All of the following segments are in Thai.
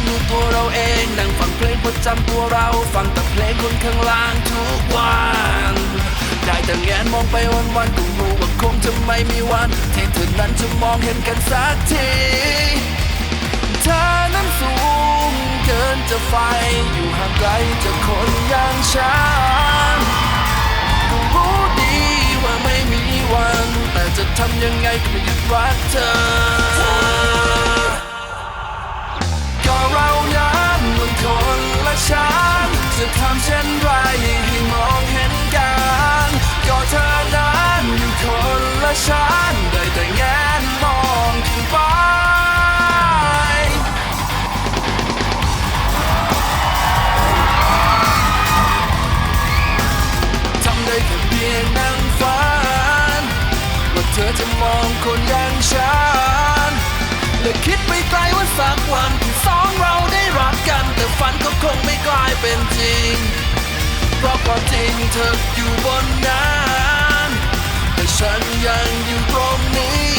องดูตัวเราเอง นั่งฟังเพลงประจำตัวเรา ฟังแต่เพลงคนข้างล่างทุกวัน ได้แต่แงนมองไปวันวันก็รู้ว่าคงจะไม่มีวัน ที่เธอนั้นจะมองเห็นกันสักทีเธอนั้นสูงเกินจะไฟ อยู่ห่างไกลจากคนอย่างฉันก็รู้ดีว่าไม่มีวัน แต่จะทำยังไงก็ไม่หยุดรักเธอ ก็เรานั้นมันคนละชั้นจะทำเช่นไรให้มองเห็นกันก็เธอนั้นอยู่คนละชั้นได้แต่แงนมองขึ้นไปทำได้แค่เพียงนั่งฝันว่าเธอจะมองคนอย่างฉันและคิดไปไกลว่าสัก คงไม่กลายเป็นจริง เพราะความจริงเธออยู่บนนั้นแต่ฉันยังอยู่ตรงนี้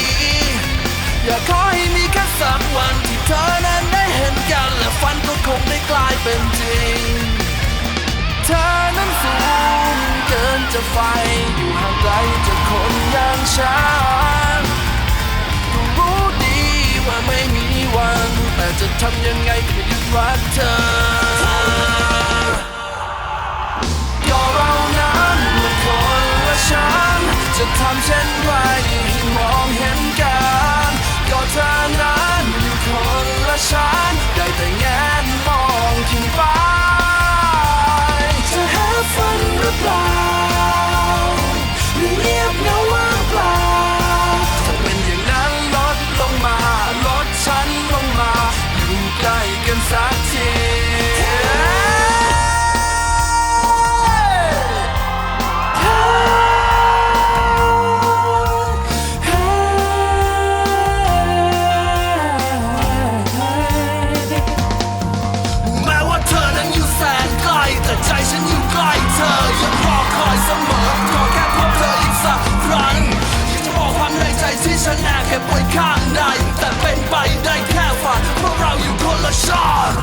อยากขอให้มีแค่สักวันที่เธอนั้นได้เห็นกัน และฝันก็คงได้กลายเป็นจริง เธอนั้นสูงเกินจะไฟอยู่ห่างไกลจากคนอย่างฉันรู้ดีว่าไม่มีวัน แต่จะทำยังไงก็ไม่หยุดรักเธอ song!